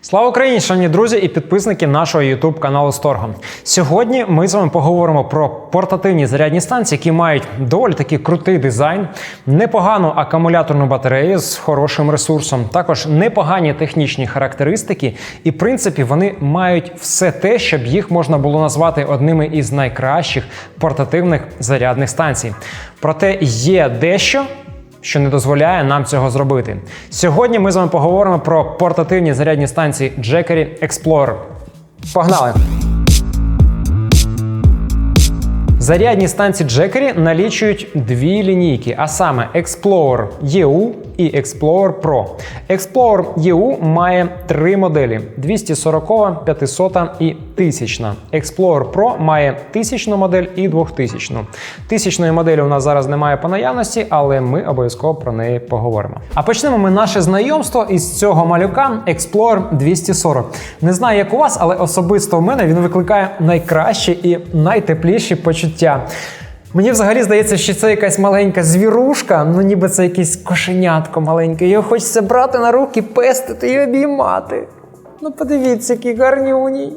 Слава Україні, шановні друзі і підписники нашого YouTube каналу Сторгом. Сьогодні ми з вами поговоримо про портативні зарядні станції, які мають доволі таки крутий дизайн, непогану акумуляторну батарею з хорошим ресурсом, також непогані технічні характеристики, і в принципі вони мають все те, щоб їх можна було назвати одними із найкращих портативних зарядних станцій. Проте є дещо що не дозволяє нам цього зробити. Сьогодні ми з вами поговоримо про портативні зарядні станції Jackery Explorer. Погнали! Зарядні станції Jackery налічують дві лінійки, а саме Explorer EU і Explorer Pro. Explorer EU має три моделі: 240, 500 і 1000. Explorer Pro має 1000 модель і 2000. Тисячної моделі у нас зараз немає по наявності, але ми обов'язково про неї поговоримо. А почнемо ми наше знайомство із цього малюка Explorer 240. Не знаю, як у вас, але особисто в мене він викликає найкращі і найтепліші почуття. Мені взагалі здається, що це якась маленька звірушка, ну ніби це якесь кошенятко маленьке. Його хочеться брати на руки, пестити і обіймати. Ну, подивіться, який гарнюній.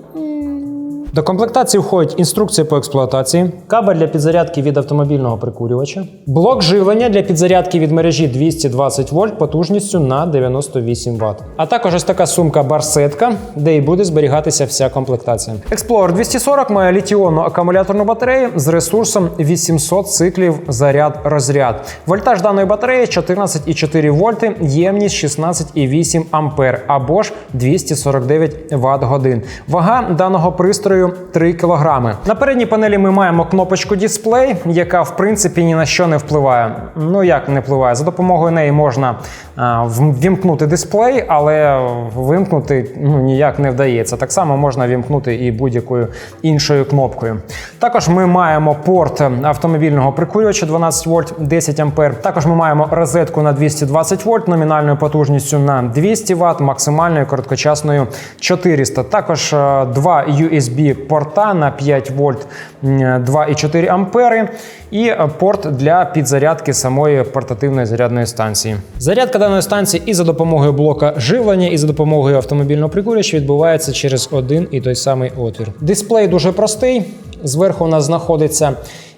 До комплектації входять інструкції по експлуатації, кабель для підзарядки від автомобільного прикурювача, блок живлення для підзарядки від мережі 220 вольт потужністю на 98 Вт. А також ось така сумка барсетка, де і буде зберігатися вся комплектація. Explorer 240 має літіонну акумуляторну батарею з ресурсом 800 циклів заряд-розряд. Вольтаж даної батареї 14,4 вольти, ємність 16,8 ампер або ж 249 Вт годин. Вага даного пристрою 3 кг. На передній панелі ми маємо кнопочку дисплей, яка в принципі ні на що не впливає. Ну як не впливає? За допомогою неї можна а, ввімкнути дисплей, але вимкнути ну, ніяк не вдається. Так само можна вімкнути і будь-якою іншою кнопкою. Також ми маємо порт автомобільного прикурювача 12 вольт 10 ампер. Також ми маємо розетку на 220 вольт номінальною потужністю на 200 Вт, максимальною короткочасною 400. Також два USB порта на 5 вольт 2,4 ампери і е, порт для підзарядки самої портативної зарядної станції. Зарядка даної станції і за допомогою блока живлення, і за допомогою автомобільного прикурювача відбувається через один і той самий отвір. Дисплей дуже простий. Зверху у нас знаходиться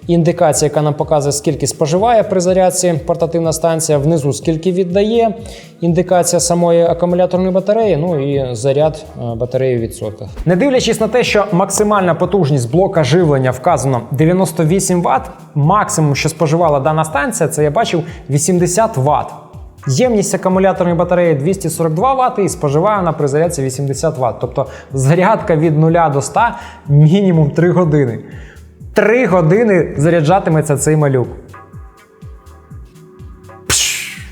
індикація, яка нам показує, скільки споживає при зарядці портативна станція, внизу скільки віддає, індикація самої акумуляторної батареї, ну і заряд е, батареї в відсотках. Не дивлячись на те, що максимальна потужність блока живлення вказано 98 Вт, максимум, що споживала дана станція, це я бачив 80 Вт. Ємність акумуляторної батареї 242 Вт і споживає вона при зарядці 80 Вт. Тобто зарядка від 0 до 100 мінімум 3 години. 3 години заряджатиметься цей малюк.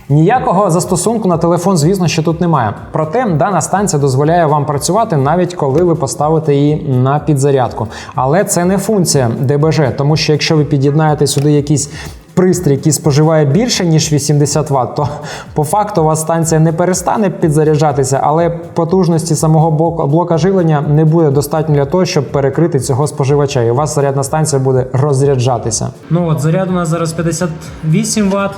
Ніякого застосунку на телефон, звісно, ще тут немає. Проте дана станція дозволяє вам працювати навіть коли ви поставите її на підзарядку. Але це не функція ДБЖ, тому що якщо ви під'єднаєте сюди якісь пристрій, який споживає більше ніж 80 Вт, то по факту у вас станція не перестане підзаряджатися, але потужності самого блока, живлення не буде достатньо для того, щоб перекрити цього споживача. І у вас зарядна станція буде розряджатися. Ну от заряд у нас зараз 58 Вт.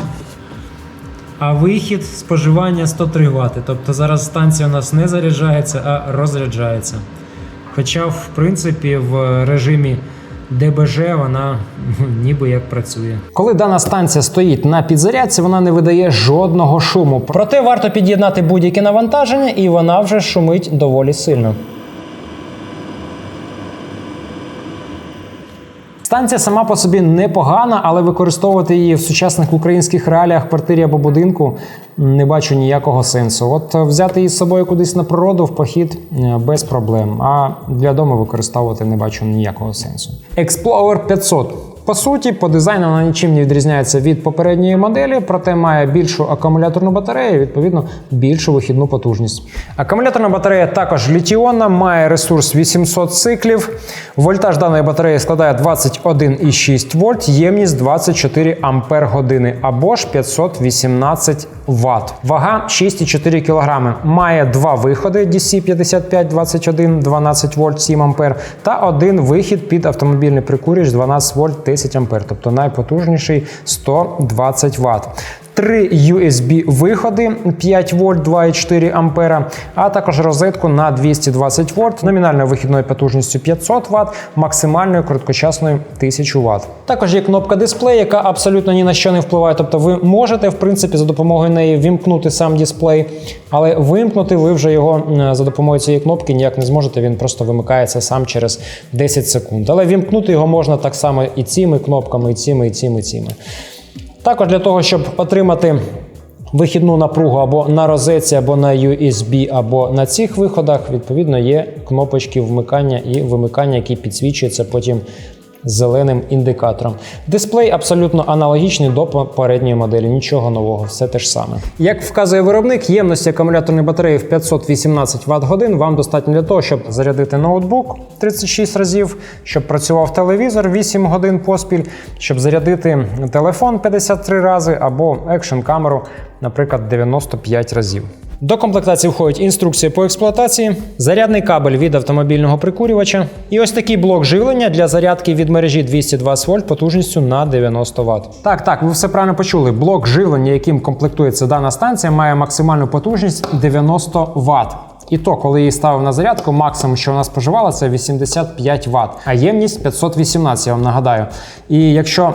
А вихід споживання 103 Вт. Тобто зараз станція у нас не заряджається, а розряджається. Хоча, в принципі, в режимі ДБЖ вона ну, ніби як працює. Коли дана станція стоїть на підзарядці, вона не видає жодного шуму. Проте варто під'єднати будь-яке навантаження, і вона вже шумить доволі сильно. Станція сама по собі непогана, але використовувати її в сучасних українських реаліях, квартирі або будинку не бачу ніякого сенсу. От взяти її з собою кудись на природу в похід е, без проблем. А для дому використовувати не бачу ніякого сенсу. Explorer 500. По суті, по дизайну вона нічим не відрізняється від попередньої моделі, проте має більшу акумуляторну батарею, відповідно, більшу вихідну потужність. Акумуляторна батарея також літіонна, має ресурс 800 циклів. Вольтаж даної батареї складає 21,6 вольт, ємність 24 ампер години або ж 518 Вт. Вага 6,4 кг. Має два виходи DC 55 21 12 вольт 7 ампер та один вихід під автомобільний прикурювач 12 вольт 10 ампер, тобто найпотужніший 120 Вт. Три USB виходи 5 вольт 2,4 ампера, а також розетку на 220 вольт номінальною вихідною потужністю 500 Вт, максимальною короткочасною 1000 Вт. Також є кнопка дисплей, яка абсолютно ні на що не впливає. Тобто ви можете в принципі за допомогою неї вімкнути сам дисплей, але вимкнути ви вже його за допомогою цієї кнопки ніяк не зможете. Він просто вимикається сам через 10 секунд. Але вімкнути його можна так само і цими кнопками, і цими, і цими, і цими. Також для того, щоб отримати вихідну напругу або на розетці, або на USB, або на цих виходах, відповідно, є кнопочки вмикання і вимикання, які підсвічуються потім зеленим індикатором. Дисплей абсолютно аналогічний до попередньої моделі, нічого нового, все те ж саме. Як вказує виробник, ємності акумуляторної батареї в 518 Вт годин вам достатньо для того, щоб зарядити ноутбук 36 разів, щоб працював телевізор 8 годин поспіль, щоб зарядити телефон 53 рази або екшн камеру, наприклад, 95 разів. До комплектації входять інструкції по експлуатації, зарядний кабель від автомобільного прикурювача і ось такий блок живлення для зарядки від мережі 220 вольт потужністю на 90 Вт. Так, так, ви все правильно почули. Блок живлення, яким комплектується дана станція, має максимальну потужність 90 Вт. І то, коли її ставив на зарядку, максимум, що вона споживала, це 85 Вт, а ємність 518, я вам нагадаю. І якщо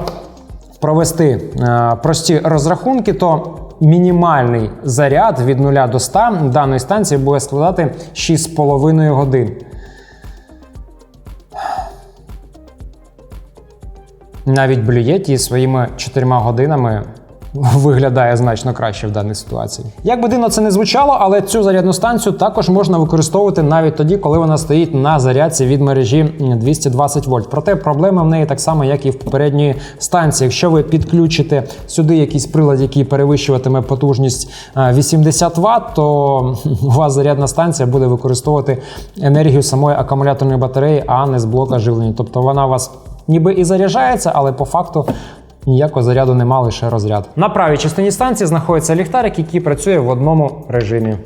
провести е, прості розрахунки, то мінімальний заряд від 0 до 100 даної станції буде складати 6,5 годин. Навіть блюєті своїми 4 годинами виглядає значно краще в даній ситуації. Як би дивно це не звучало, але цю зарядну станцію також можна використовувати навіть тоді, коли вона стоїть на зарядці від мережі 220 вольт. Проте проблема в неї так само, як і в попередньої станції. Якщо ви підключите сюди якийсь прилад, який перевищуватиме потужність 80 Вт, то у вас зарядна станція буде використовувати енергію самої акумуляторної батареї, а не з блока живлення. Тобто вона у вас ніби і заряджається, але по факту ніякого заряду нема, лише розряд. На правій частині станції знаходиться ліхтарик, який працює в одному режимі.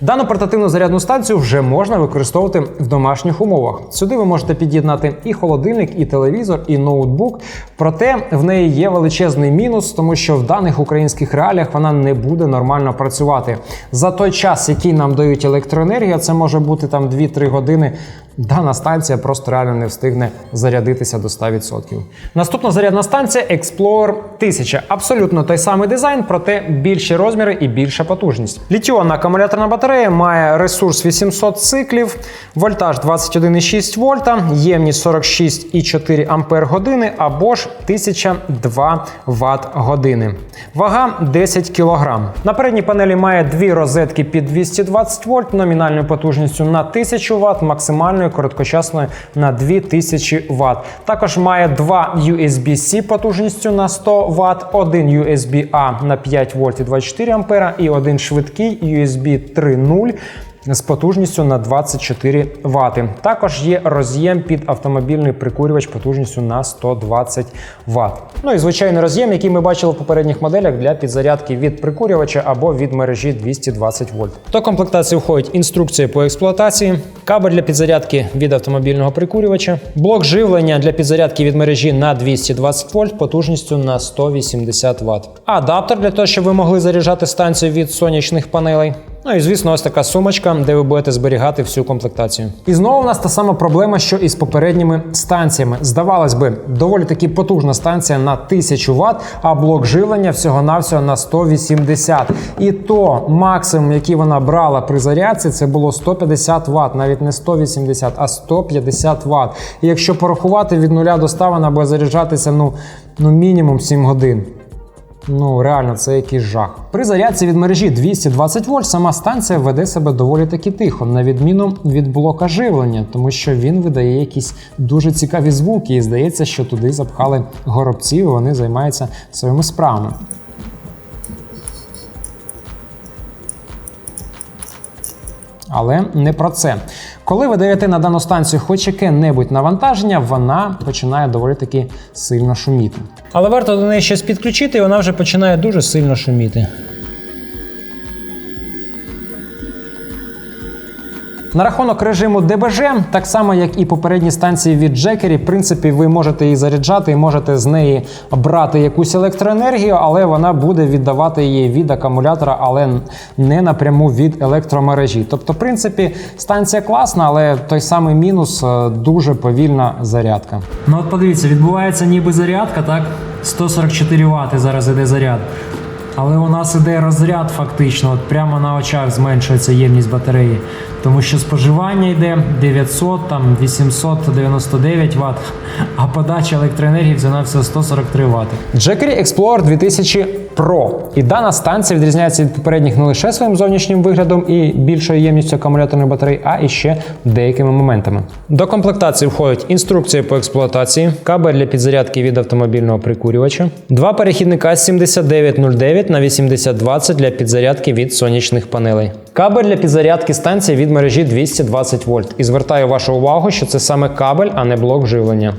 Дану портативну зарядну станцію вже можна використовувати в домашніх умовах. Сюди ви можете під'єднати і холодильник, і телевізор, і ноутбук. Проте в неї є величезний мінус, тому що в даних українських реаліях вона не буде нормально працювати. За той час, який нам дають електроенергія, це може бути там 2-3 години. Дана станція просто реально не встигне зарядитися до 100%. Наступна зарядна станція Explorer 1000. Абсолютно той самий дизайн, проте більші розміри і більша потужність. Літіонна акумуляторна батарея має ресурс 800 циклів, вольтаж 21,6 вольта, ємність 46,4 ампер години або ж 1002 Вт години. Вага 10 кг. На передній панелі має дві розетки під 220 вольт номінальною потужністю на 1000 Вт, максимальною короткочасною на 2000 Вт. Також має два USB-C потужністю на 100 Вт, один USB-A на 5 вольт і 24 ампера і один швидкий USB 3.0 з потужністю на 24 Вт. Також є роз'єм під автомобільний прикурювач потужністю на 120 Вт. Ну і звичайний роз'єм, який ми бачили в попередніх моделях для підзарядки від прикурювача або від мережі 220 вольт. До комплектації входить інструкція по експлуатації, кабель для підзарядки від автомобільного прикурювача, блок живлення для підзарядки від мережі на 220 вольт потужністю на 180 Вт. Адаптер для того, щоб ви могли заряджати станцію від сонячних панелей. Ну і звісно, ось така сумочка, де ви будете зберігати всю комплектацію. І знову у нас та сама проблема, що і з попередніми станціями. Здавалось би, доволі таки потужна станція на 1000 Вт, а блок живлення всього-навсього на 180. І то максимум, який вона брала при зарядці, це було 150 Вт, навіть не 180, а 150 Вт. І якщо порахувати від нуля до 100, вона буде заряджатися ну, ну мінімум 7 годин. Ну, реально, це якийсь жах. При зарядці від мережі 220 вольт сама станція веде себе доволі таки тихо, на відміну від блока живлення, тому що він видає якісь дуже цікаві звуки, і здається, що туди запхали горобців, і вони займаються своїми справами. Але не про це. Коли ви даєте на дану станцію хоч яке-небудь навантаження, вона починає доволі таки сильно шуміти. Але варто до неї щось підключити, і вона вже починає дуже сильно шуміти. На рахунок режиму ДБЖ, так само як і попередні станції від Джекері, в принципі, ви можете її заряджати і можете з неї брати якусь електроенергію, але вона буде віддавати її від акумулятора, але не напряму від електромережі. Тобто, в принципі, станція класна, але той самий мінус е, дуже повільна зарядка. Ну от подивіться, відбувається ніби зарядка, так? 144 Вт зараз іде заряд. Але у нас іде розряд фактично, от прямо на очах зменшується ємність батареї. Тому що споживання йде 900, там 899 Вт, а подача електроенергії всього 143 Вт. Jackery Explorer 2000 Pro. І дана станція відрізняється від попередніх не лише своїм зовнішнім виглядом і більшою ємністю акумуляторної батареї, а і ще деякими моментами. До комплектації входить інструкція по експлуатації, кабель для підзарядки від автомобільного прикурювача, два перехідника 7909 на 8020 для підзарядки від сонячних панелей. Кабель для підзарядки станції від мережі 220 вольт. І звертаю вашу увагу, що це саме кабель, а не блок живлення.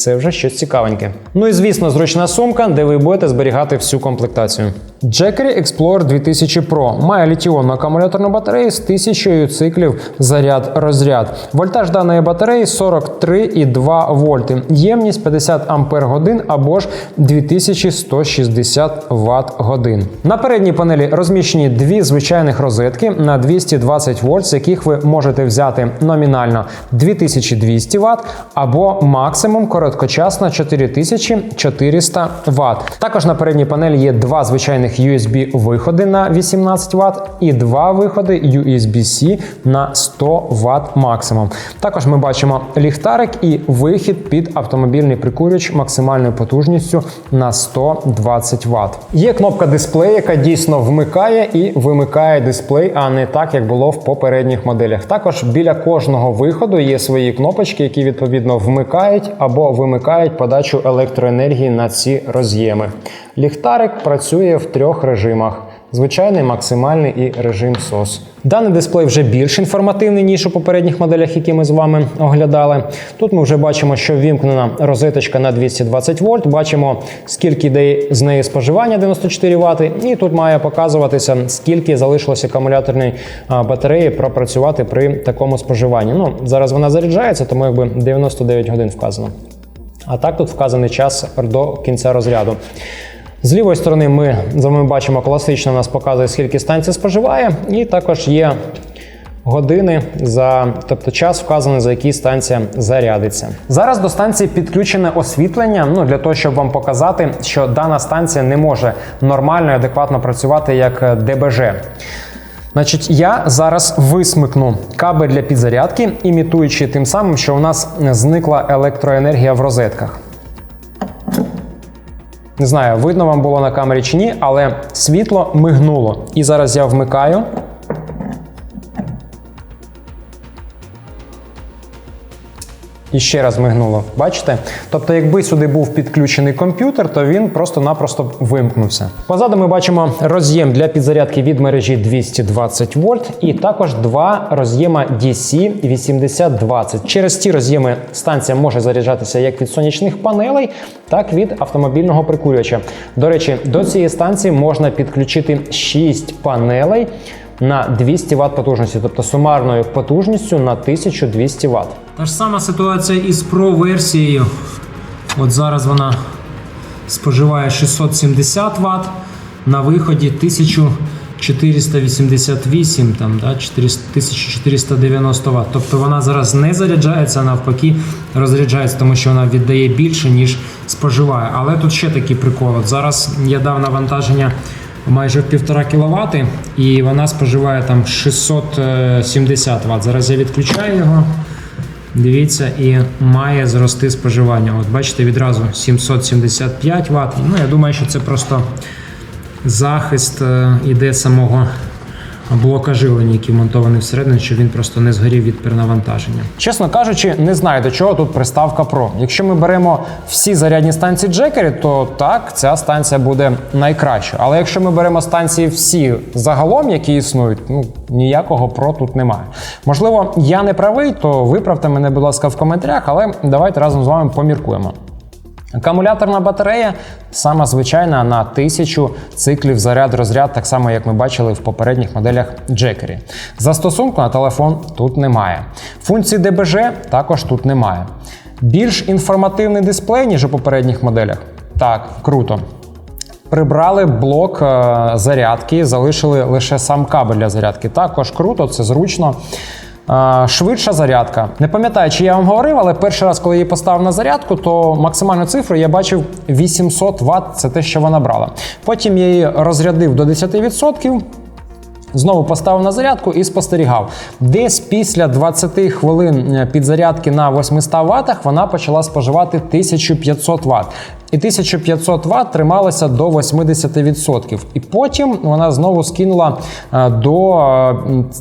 Це вже щось цікавеньке. Ну і звісно, зручна сумка, де ви будете зберігати всю комплектацію. Jackery Explorer 2000 Pro має літіонну акумуляторну батарею з 1000 циклів заряд-розряд. Вольтаж даної батареї 43,2 вольти. Ємність 50 ампер годин або ж 2160 Вт годин. На передній панелі розміщені дві звичайних розетки на 220 вольт, з яких ви можете взяти номінально 2200 Вт або максимум короткочасно 4400 Вт. Також на передній панелі є два звичайних USB виходи на 18 Вт і два виходи USB-C на 100 Вт максимум. Також ми бачимо ліхтарик і вихід під автомобільний прикурювач максимальною потужністю на 120 Вт. Є кнопка дисплею, яка дійсно вмикає і вимикає дисплей, а не так, як було в попередніх моделях. Також біля кожного виходу є свої кнопочки, які відповідно вмикають або вимикають подачу електроенергії на ці роз'єми. Ліхтарик працює в трьох режимах: звичайний, максимальний і режим SOS. Даний дисплей вже більш інформативний, ніж у попередніх моделях, які ми з вами оглядали. Тут ми вже бачимо, що ввімкнена розеточка на 220 вольт. Бачимо, скільки йде з неї споживання 94 Вт. І тут має показуватися, скільки залишилося акумуляторної батареї пропрацювати при такому споживанні. Ну, зараз вона заряджається, тому якби 99 годин вказано. А так тут вказаний час до кінця розряду. З лівої сторони ми з вами бачимо, класично нас показує, скільки станція споживає, і також є години за, тобто час вказаний, за який станція зарядиться. Зараз до станції підключене освітлення. Ну для того, щоб вам показати, що дана станція не може нормально і адекватно працювати як ДБЖ. Значить, я зараз висмикну кабель для підзарядки, імітуючи тим самим, що у нас зникла електроенергія в розетках. Не знаю, видно вам було на камері чи ні, але світло мигнуло. І зараз я вмикаю. І ще раз мигнуло. Бачите? Тобто, якби сюди був підключений комп'ютер, то він просто-напросто вимкнувся. Позаду ми бачимо роз'єм для підзарядки від мережі 220 вольт, і також два роз'єма DC 8020. Через ці роз'єми станція може заряджатися як від сонячних панелей, так і від автомобільного прикурювача. До речі, до цієї станції можна підключити 6 панелей на 200 Вт потужності, тобто сумарною потужністю на 1200 Вт. Та ж сама ситуація із Pro версією. От зараз вона споживає 670 Вт, на виході 1488, там, да, 1490 Вт. Тобто вона зараз не заряджається, навпаки, розряджається, тому що вона віддає більше, ніж споживає. Але тут ще такий прикол. От зараз я дав навантаження майже в 1,5 кВт, і вона споживає там 670 Вт. Зараз я відключаю його. Дивіться, і має зрости споживання. От бачите, відразу 775 Вт. Ну, я думаю, що це просто захист е, іде самого блока живлення, який вмонтований всередину, щоб він просто не згорів від перенавантаження. Чесно кажучи, не знаю до чого тут приставка Pro. Якщо ми беремо всі зарядні станції Jackery, то так, ця станція буде найкращою. Але якщо ми беремо станції всі загалом, які існують, ну ніякого Pro тут немає. Можливо, я не правий, то виправте мене, будь ласка, в коментарях, але давайте разом з вами поміркуємо. Акумуляторна батарея сама звичайна на 1000 циклів заряд розряд, так само як ми бачили в попередніх моделях Jackery. Застосунку на телефон тут немає. Функції ДБЖ також тут немає. Більш інформативний дисплей, ніж у попередніх моделях. Так, круто. Прибрали блок е, зарядки, залишили лише сам кабель для зарядки. Також круто, це зручно. Швидша зарядка. Не пам'ятаю, чи я вам говорив, але перший раз, коли її поставив на зарядку, то максимальну цифру я бачив 800 Вт, це те, що вона брала. Потім я її розрядив до 10%. Знову поставив на зарядку і спостерігав. Десь після 20 хвилин е, підзарядки на 800 Вт вона почала споживати 1500 Вт. І 1500 Вт трималася до 80%. І потім вона знову скинула е, до е,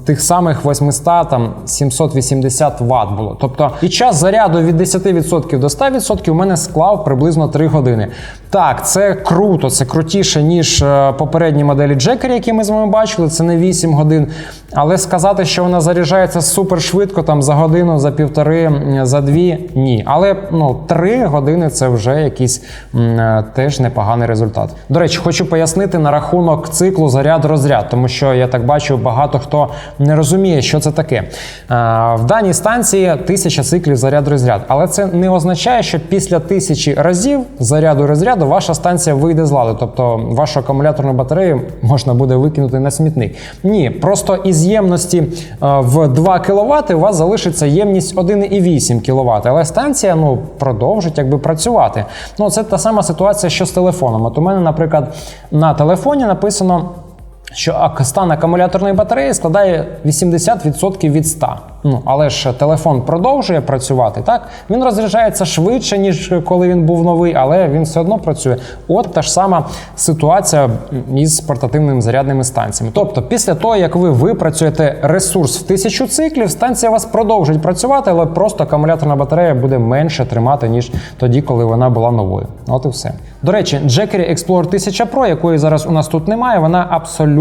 тих самих 800, там 780 Вт було. Тобто і час заряду від 10% до 100% у мене склав приблизно 3 години. Так, це круто, це крутіше, ніж попередні моделі Jackery, які ми з вами бачили. Це не 8 годин. Але сказати, що вона заряджається супер швидко, там за годину, за півтори, за дві, ні. Але ну, 3 години це вже якийсь е, теж непоганий результат. До речі, хочу пояснити на рахунок циклу заряд-розряд, тому що я так бачу, багато хто не розуміє, що це таке. Е, В даній станції тисяча циклів заряд-розряд, але це не означає, що після тисячі разів заряду розряду ваша станція вийде з ладу, тобто вашу акумуляторну батарею можна буде викинути на смітник. Ні, просто із ємності е, в 2 кВт у вас залишиться ємність 1,8 кВт, але станція ну, продовжить якби працювати. Ну, це та сама ситуація, що з телефоном. От у мене, наприклад, на телефоні написано. Що стан акумуляторної батареї складає 80% від 100. Ну, але ж телефон продовжує працювати, так? Він розряджається швидше, ніж коли він був новий, але він все одно працює. От та ж сама ситуація із портативними зарядними станціями. Тобто, після того, як ви випрацюєте ресурс в тисячу циклів, станція вас продовжить працювати, але просто акумуляторна батарея буде менше тримати, ніж тоді, коли вона була новою. От і все. До речі, Jackery Explorer 1000 Pro, якої зараз у нас тут немає, вона абсолютно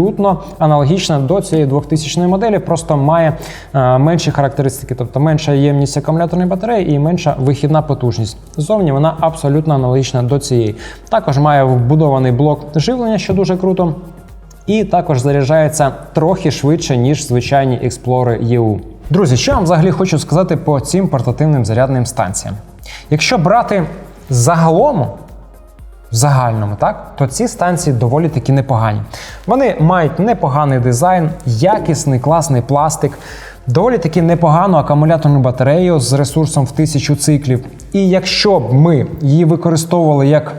аналогічна до цієї 2000 моделі, просто має е, менші характеристики, тобто менша ємність акумуляторної батареї і менша вихідна потужність. Зовні вона абсолютно аналогічна до цієї. Також має вбудований блок живлення, що дуже круто. І також заряджається трохи швидше, ніж звичайні Explorer EU. Друзі, що я вам взагалі хочу сказати по цим портативним зарядним станціям? Якщо брати загалом, в загальному, так, то ці станції доволі таки непогані. Вони мають непоганий дизайн, якісний, класний пластик, доволі таки непогану акумуляторну батарею з ресурсом в 1000 циклів. І якщо б ми її використовували як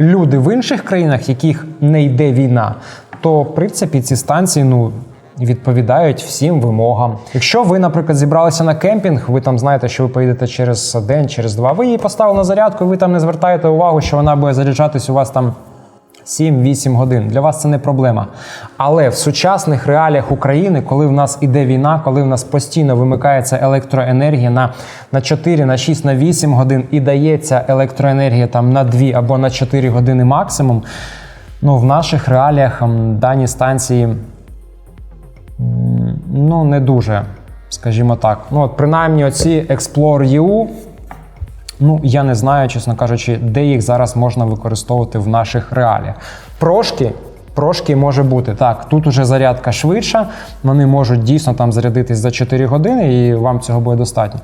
люди в інших країнах, яких не йде війна, то в принципі ці станції ну. Відповідають всім вимогам. Якщо ви, наприклад, зібралися на кемпінг, ви там знаєте, що ви поїдете через день, через два. Ви її поставили на зарядку, ви там не звертаєте увагу, що вона буде заряджатись у вас там 7-8 годин. Для вас це не проблема. Але в сучасних реаліях України, коли в нас іде війна, коли в нас постійно вимикається електроенергія на, на 4, на 6, на 8 годин і дається електроенергія там на 2 або на 4 години максимум. Ну, в наших реаліях дані станції ну, не дуже, скажімо так. Ну, от принаймні, оці Explore Ну, я не знаю, чесно кажучи, де їх зараз можна використовувати в наших реаліях. Прошки. Прошки може бути так. Тут уже зарядка швидша, вони можуть дійсно там зарядитись за 4 години, і вам цього буде достатньо.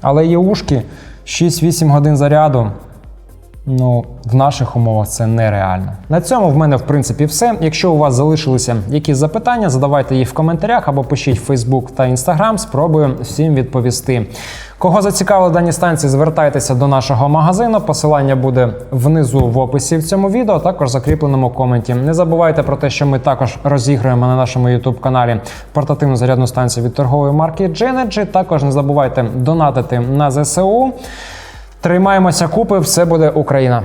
Але є ушки 6-8 годин заряду. Ну, в наших умовах це нереально. На цьому в мене в принципі все. Якщо у вас залишилися якісь запитання, задавайте їх в коментарях або пишіть в Facebook та Instagram, спробую всім відповісти. Кого зацікавили дані станції, звертайтеся до нашого магазину. Посилання буде внизу в описі в цьому відео, також в закріпленому коменті. Не забувайте про те, що ми також розіграємо на нашому YouTube каналі портативну зарядну станцію від торгової марки Genergy. Також не забувайте донатити на ЗСУ. Тримаємося купи, все буде Україна.